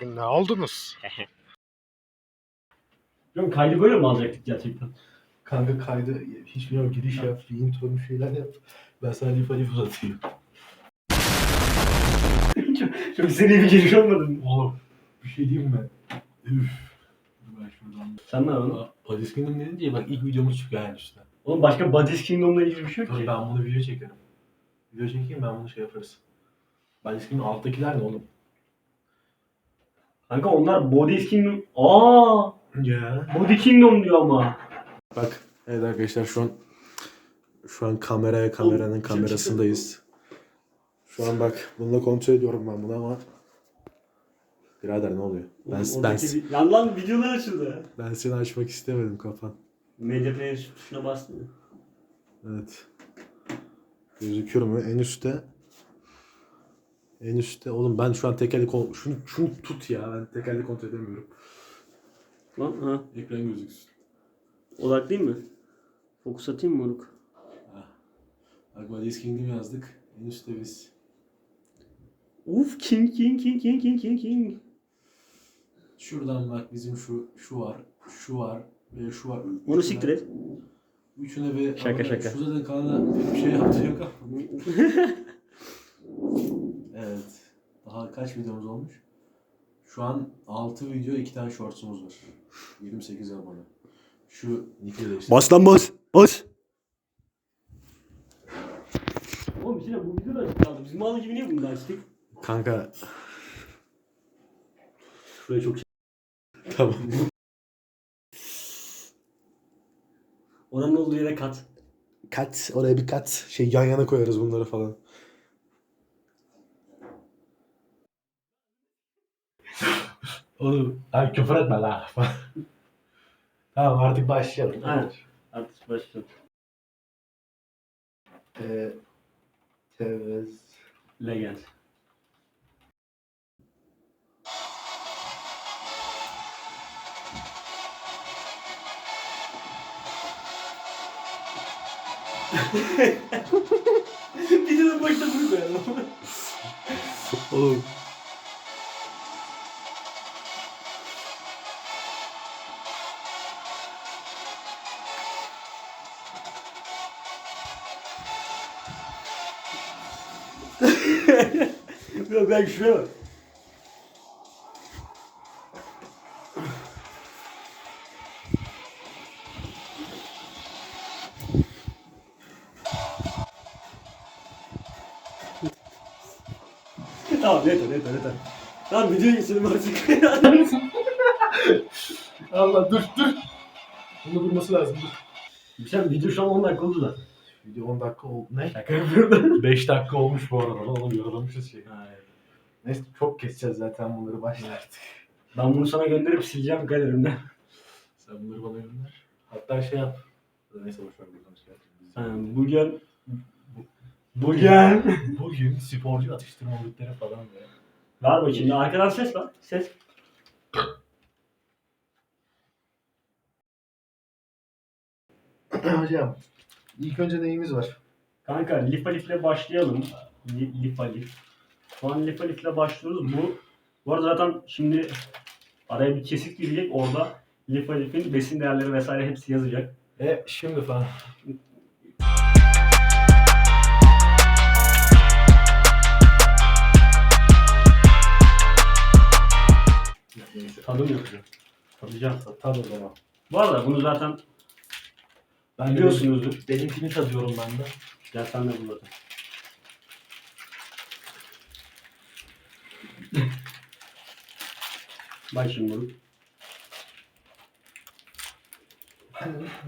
Bugün ne oldunuz? Yok kaydı böyle mi alacaktık gerçekten? Kanka kaydı hiç bilmiyorum giriş yap, bir intro bir şeyler yap. Ben sana lif alif uzatayım. çok, çok seri bir giriş olmadı mı? Oğlum bir şey diyeyim mi? Üf. Dur Ben şuradan. Sen ne yapıyorsun? Polis Kingdom dedin ya bak ilk videomuz çıkıyor yani üstüne. Oğlum başka Bodies Kingdom'la ilgili bir şey yok Dur ki. ben bunu video çekerim. Video çekeyim ben bunu şey yaparız. Polis Kingdom alttakiler ne oğlum? Kanka onlar Bodies Kingdom... Aa, Ya. Body Kingdom diyor ama. Bak evet arkadaşlar şu an şu an kameraya kameranın Oğlum, kamerasındayız. Şu an bak bunu da kontrol ediyorum ben bunu ama Birader ne oluyor? Ben, Oğlum, ben, oradaki bir- Lan lan videolar açıldı ya. ben seni açmak istemedim kafan. Media Player tuşuna bastın mı? Evet. Gözüküyor mu? En üstte. En üstte. Oğlum ben şu an tekerlek kon- şunu, şunu tut ya. Ben tekerlek kontrol edemiyorum. Lan ha. Ekran gözüksün. Odaklayayım mı? Fokus atayım mı moruk? Bak Valiz Kingdom yazdık. En üstte biz. Uf King King King King King King King. Şuradan bak bizim şu şu var. Şu var. Ve şu var. Onu Üçüne- siktir et. Üçüne bir Şaka, şaka. Şu zaten kanalda pek bir şey yaptı yok ama. Daha kaç videomuz olmuş? Şu an 6 video 2 tane shortsumuz var. 28 abone. Şu Nick'i de işte. Bas lan bas. Bas. Oğlum bir şey bu video da açık kaldı. Biz mal gibi niye bunu da açtık? Kanka Şuraya çok tamam. Oranın olduğu yere kat. kat oraya bir kat şey yan yana koyarız bunları falan. Oğlum ay küfür etme la. tamam artık başlayalım. Evet. Artık başlayalım. Ee, tevez. Legend. Videonun başında bunu koyalım. Oğlum. Ben bak. tamam yeter yeter yeter. Tamam videoya geçelim artık. Allah dur dur. Bunu durması lazım dur. Sen video şu an 10 dakika oldu da. Video 10 dakika oldu. Ne? Şaka yapıyorum. 5 dakika olmuş bu arada. Oğlum yorulmuşuz şey. Neyse çok keseceğiz zaten bunları başla artık. Ben bunu sana gönderip sileceğim galerimden. Sen bunları bana gönder. Hatta şey yap. Neyse boşver buradan şey yap. Bugün Bugün Bugün sporcu atıştırmalıkları falan böyle. Ver bakayım. Arkadan ses var. Ses. Hocam ilk önce neyimiz var? Kanka Lif Alif'le başlayalım. Li- Lif Alif. Şu an Lif Alif'le başlıyoruz. Bu bu arada zaten şimdi araya bir kesit girecek. Orada Lif Alif'in besin değerleri vesaire hepsi yazacak. E şimdi falan. Tadım yapacağım. Tadacağım. Tad o zaman. Bu arada bunu zaten Ben biliyorsunuzdur. Benimkini tadıyorum ben de. Gel sen de bunu Bak şimdi bunu.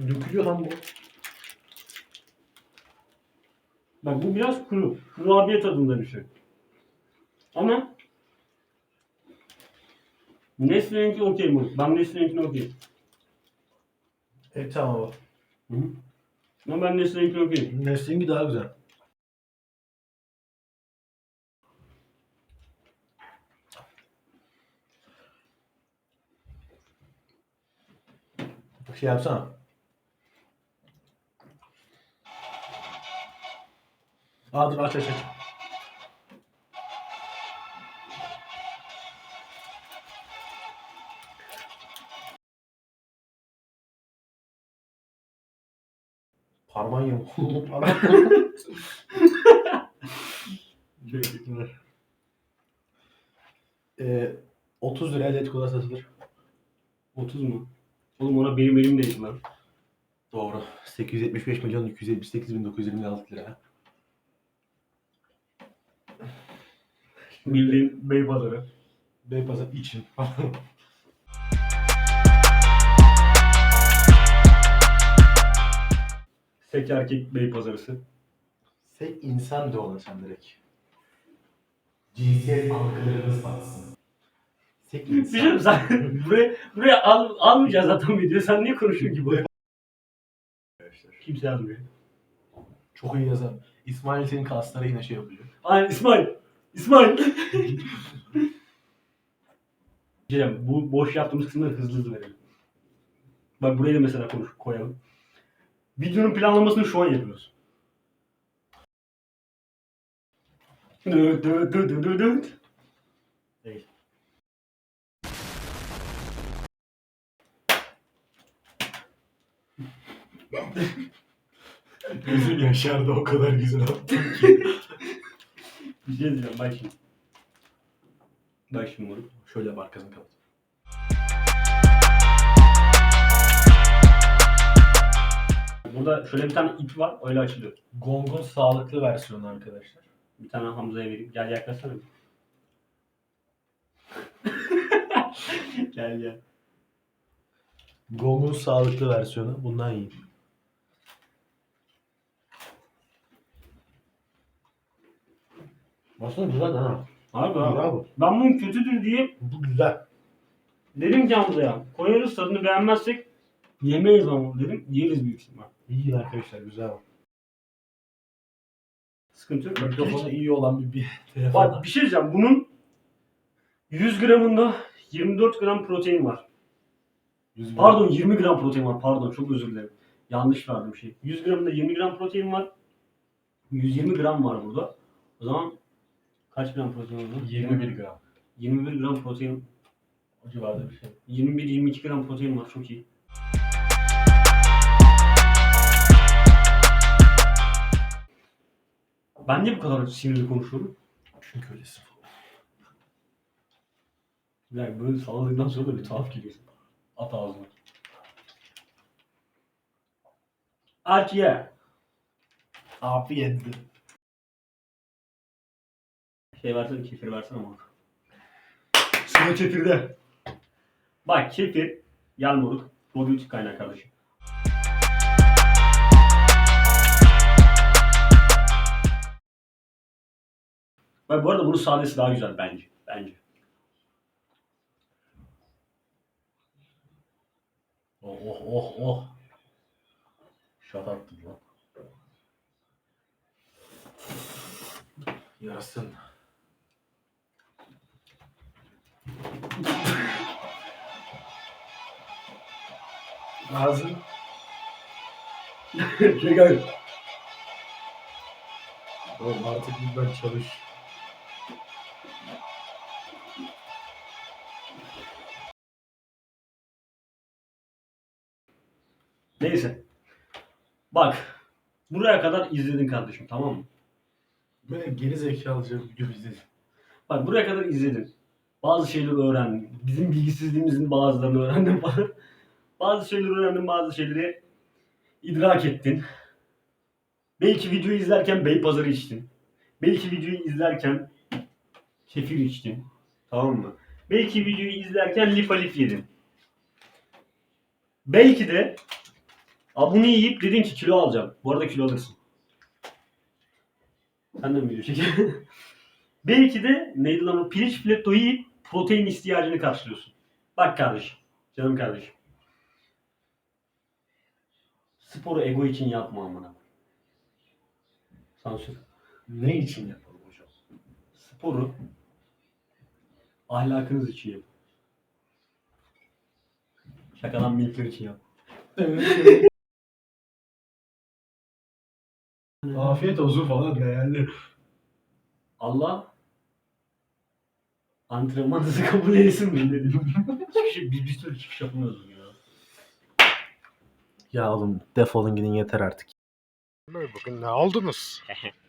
Dökülüyor lan bu. Bak bu biraz kuru. Kurabiye tadında bir şey. Ama Nestle'ninki okey mi? Ben Nestle'ninkini okey. E tamam hı. Ama ben Nestle'ninkini okey. Neslinki daha güzel. Şey yapsana. Aa dur aç aç aç. Parmağın yok. ee, 30 liraya Letgo'da satılır. 30 mu? Oğlum ona benim elim değil lan. Doğru. 875 milyon 278 bin 926 lira. Bildiğin bey pazarı. Beypazarı için. Sek erkek bey pazarısı. Sen insan de sen direkt. Cinsiyet algılarınız batsın. Sek Bir şey mi sen? buraya, buraya al, almayacağız zaten video. Sen niye konuşuyorsun ki bu? Kimse yazmıyor. Çok iyi yazar. İsmail senin kaslara yine şey yapıyor. Aynen İsmail. İsmail. Cem, bu boş yaptığımız kısımları hızlı hızlı verelim. Bak burayı da mesela konuş, koyalım. Videonun planlamasını şu an yapıyoruz. Dıt dıt dıt dıt dıt dıt. Değil. Gözün yaşardı o kadar güzel attın ki. Bir şey diyeceğim bak şimdi. Bak şimdi bunu. Şöyle yap arkasını kapat. Burada şöyle bir tane ip var öyle açılıyor. Gong'un sağlıklı versiyonu arkadaşlar. Bir tane Hamza'ya vereyim. Gel yaklaşsana. bir. gel gel. Gong'un sağlıklı versiyonu. Bundan iyi. Aslında güzel ha. Abi abi. Bravo. Ben bunun kötüdür diye Bu güzel. dedim ki Hamza'ya. Koyarız tadını beğenmezsek yemeyiz ama dedim. Yeriz büyük ihtimal. İyi arkadaşlar güzel. Sıkıntı yok. Mikrofonu iyi olan bir, bir telefon. Bak bir şey diyeceğim. Bunun 100 gramında 24 gram protein var. Yüz Pardon 20 gram protein var. Pardon çok özür dilerim. Yanlış verdim şey. 100 gramında 20 gram protein var. 120 gram var burada. O zaman kaç gram protein burada? 21 gram. 21 gram protein. O civarda bir şey. 21-22 gram protein var. Çok iyi. Ben niye bu kadar sinirli konuşuyorum? Çünkü öylesin. Yani böyle salladıktan sonra da bir tuhaf geliyor. At ağzına. Aç ye. Afiyet. Şey versene kefir versene bana. Sıra kefirde. Bak kefir, gel moruk. Probiyotik kaynak kardeşim. Bak bu arada bunun sadesi daha güzel bence. Bence. Oh oh oh oh. Şat attım lan. Yarasın. Ağzın. Şeker. Oğlum artık lütfen çalış. Neyse. Bak. Buraya kadar izledin kardeşim tamam mı? Böyle geri zekalıca video izledim. Bak buraya kadar izledin. Bazı şeyleri öğrendin. Bizim bilgisizliğimizin bazılarını öğrendin falan. bazı şeyleri öğrendin, bazı şeyleri idrak ettin. Belki videoyu izlerken Beypazarı içtin. Belki videoyu izlerken kefir içtin. Tamam mı? Belki videoyu izlerken lif alif yedin. Belki de Aa, bunu yiyip dedin ki kilo alacağım. Bu arada kilo alırsın. Sen de mi video çekiyorsun? Belki de neydi lan o pirinç filetto yiyip protein ihtiyacını karşılıyorsun. Bak kardeşim. Canım kardeşim. Sporu ego için yapma amına. Sansür. Ne için yapalım hocam? Sporu ahlakınız için yap. Şakadan milkler için yap. Afiyet olsun falan değerli. Allah antrenmanınızı kabul etsin mi dedim. çıkış, biz bir sürü çıkış yapamıyoruz ya. Ya oğlum defolun gidin yeter artık. Bugün ne aldınız?